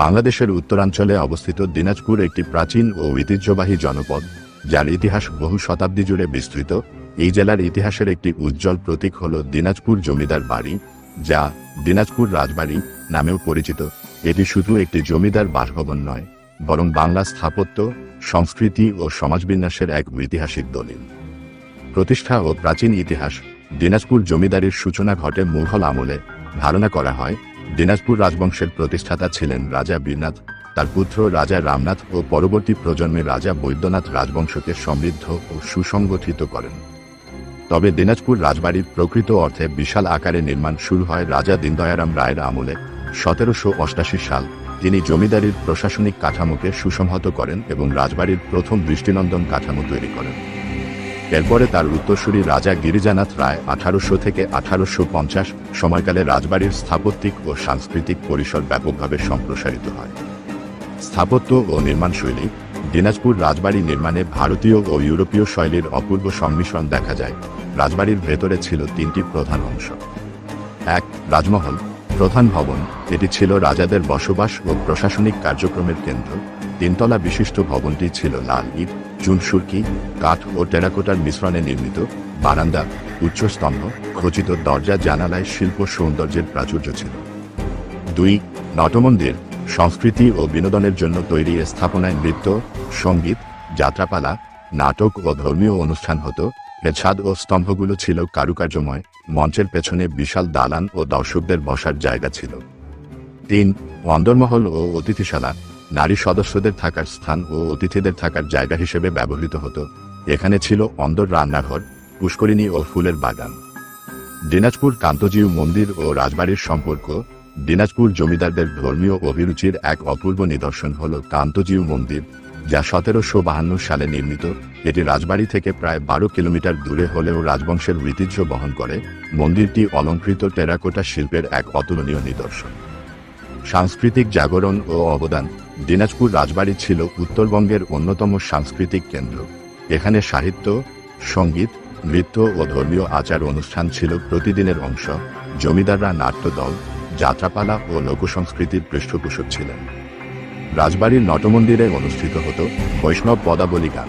বাংলাদেশের উত্তরাঞ্চলে অবস্থিত দিনাজপুর একটি প্রাচীন ও ঐতিহ্যবাহী জনপদ, যার ইতিহাস বহু শতাব্দী জুড়ে বিস্তৃত। এই জেলার ইতিহাসের একটি উজ্জ্বল প্রতীক হল দিনাজপুর জমিদার বাড়ি, যা দিনাজপুর রাজবাড়ি নামেও পরিচিত। এটি শুধু একটি জমিদার বাসভবন নয়, বরং বাংলা স্থাপত্য, সংস্কৃতি ও সমাজবিন্যাসের এক ঐতিহাসিক দলিল। প্রতিষ্ঠা ও প্রাচীন ইতিহাস দিনাজপুর জমিদারির সূচনা ঘটে মুঘল আমলে ধারণা করা হয় দিনাজপুর রাজবংশের প্রতিষ্ঠাতা ছিলেন রাজা বীরনাথ, তার পুত্র রাজা রামনাথ ও পরবর্তী প্রজন্মে রাজা বৈদ্যনাথ রাজবংশকে সমৃদ্ধ ও সুসংগঠিত করেন। তবে দিনাজপুর রাজবাড়ির প্রকৃত অর্থে বিশাল আকারে নির্মাণ শুরু হয় রাজা দীনদয়ারাম রায়ের আমলে সতেরোশো অষ্টাশি সাল। তিনি জমিদারির প্রশাসনিক কাঠামোকে সুসংহত করেন এবং রাজবাড়ির প্রথম দৃষ্টিনন্দন কাঠামো তৈরি করেন। এরপরে তার উত্তরসূরি রাজা গিরিজানাথ রায় আঠারোশো থেকে আঠারোশো পঞ্চাশ সময়কালে রাজবাড়ির স্থাপত্যিক ও সাংস্কৃতিক পরিসর ব্যাপকভাবে সম্প্রসারিত হয়। স্থাপত্য ও নির্মাণশৈলী দিনাজপুর রাজবাড়ি নির্মাণে ভারতীয় ও ইউরোপীয় শৈলীর অপূর্ব সংমিশ্রণ দেখা যায়। রাজবাড়ির ভেতরে ছিল তিনটি প্রধান অংশ। এক, রাজমহল, প্রধান ভবন। এটি ছিল রাজাদের বসবাস ও প্রশাসনিক কার্যক্রমের কেন্দ্র। তিনতলা বিশিষ্ট ভবনটি ছিল লাল ইট চুনসুরকি কাঠ ও টেরাকোটার মিশ্রণে নির্মিত বারান্দা, উচ্চস্তম্ভ, খচিত দরজা, জানালায় শিল্প সৌন্দর্যের প্রাচুর্য ছিল। দুই, নটমন্দির, সংস্কৃতি ও বিনোদনের জন্য তৈরি স্থাপনায় নৃত্য, সংগীত, যাত্রাপালা, নাটক ও ধর্মীয় অনুষ্ঠান হতো। ছাদ ও স্তম্ভগুলো ছিল কারুকার্যময়, মঞ্চের পেছনে বিশাল দালান ও দর্শকদের বসার জায়গা ছিল। তিন, অন্দরমহল ও অতিথিশালা নারী সদস্যদের থাকার স্থান ও অতিথিদের থাকার জায়গা হিসেবে ব্যবহৃত হতো। এখানে ছিল অন্দর রান্নাঘর, পুষ্করিণী ও ফুলের বাগান। দিনাজপুর কান্তজিউ মন্দির ও রাজবাড়ির সম্পর্ক, দিনাজপুর জমিদারদের ধর্মীয় অভিরুচির এক অপূর্ব নিদর্শন হল কান্তজিউ মন্দির, যা সতেরোশো বাহান্ন সালে নির্মিত। এটি রাজবাড়ি থেকে প্রায় বারো কিলোমিটার দূরে হলেও রাজবংশের ঐতিহ্য বহন করে। মন্দিরটি অলঙ্কৃত টেরাকোটা শিল্পের এক অতুলনীয় নিদর্শন। সাংস্কৃতিক জাগরণ ও অবদান। দিনাজপুর রাজবাড়ি ছিল উত্তরবঙ্গের অন্যতম সাংস্কৃতিক কেন্দ্র। এখানে সাহিত্য, সংগীত, নৃত্য ও ধর্মীয় আচার অনুষ্ঠান ছিল প্রতিদিনের অংশ। জমিদাররা নাট্যদল, যাত্রাপালা ও লোকসংস্কৃতির পৃষ্ঠপোষক ছিলেন। রাজবাড়ির নটমন্দিরে অনুষ্ঠিত হতো বৈষ্ণব পদাবলী গান।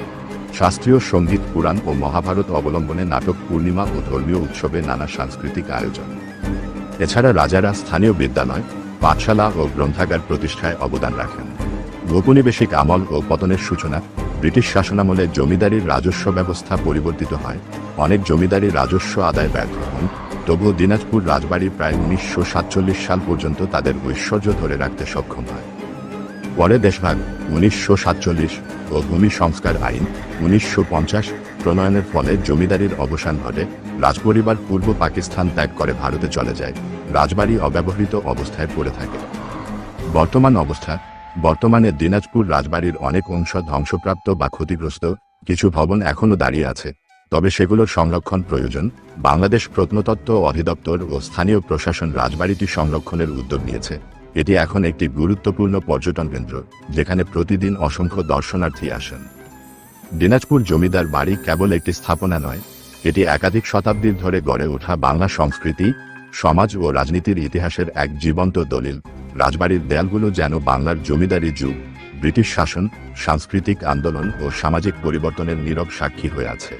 শাস্ত্রীয় সংগীত, পুরাণ ও মহাভারত অবলম্বনে নাটক, পূর্ণিমা ও ধর্মীয় উৎসবে নানা সাংস্কৃতিক আয়োজন। এছাড়া রাজারা স্থানীয় বিদ্যালয়, পাঠশালা ও গ্রন্থাগার প্রতিষ্ঠায় অবদান রাখেন। ঔপনিবেশিক আমল ও পতনের সূচনা ব্রিটিশ শাসনামলে জমিদারির রাজস্ব ব্যবস্থা পরিবর্তিত হয়। অনেক জমিদারি রাজস্ব আদায় ব্যর্থ হন। তবুও দিনাজপুর রাজবাড়ি প্রায় উনিশশো সাতচল্লিশ সাল পর্যন্ত তাদের ঐশ্বর্য ধরে রাখতে সক্ষম হয়। পরে দেশভাগ, উনিশশো সাতচল্লিশ ও ভূমি সংস্কার আইন, উনিশশো পঞ্চাশ প্রণয়নের ফলে জমিদারির অবসান ঘটে। রাজপরিবার পূর্ব পাকিস্তান ত্যাগ করে ভারতে চলে যায়। রাজবাড়ি অব্যবহৃত অবস্থায় পড়ে থাকে। বর্তমান অবস্থা বর্তমানে দিনাজপুর রাজবাড়ির অনেক অংশ ধ্বংসপ্রাপ্ত বা ক্ষতিগ্রস্ত, কিছু ভবন এখনও দাঁড়িয়ে আছে। তবে সেগুলোর সংরক্ষণ প্রয়োজন, বাংলাদেশ প্রত্নতত্ত্ব অধিদপ্তর ও স্থানীয় প্রশাসন রাজবাড়িটি সংরক্ষণের উদ্যোগ নিয়েছে। এটি এখন একটি গুরুত্বপূর্ণ পর্যটন কেন্দ্র, যেখানে প্রতিদিন অসংখ্য দর্শনার্থী আসেন। দিনাজপুর জমিদার বাড়ি কেবল একটি স্থাপনা নয়, এটি একাধিক শতাব্দীর ধরে গড়ে ওঠা বাংলা সংস্কৃতি, সমাজ ও রাজনীতির ইতিহাসের এক জীবন্ত দলিল। রাজবাড়ির দেয়ালগুলো যেন বাংলার জমিদারি যুগ, ব্রিটিশ শাসন, সাংস্কৃতিক আন্দোলন ও সামাজিক পরিবর্তনের নীরব সাক্ষী হয়ে আছে।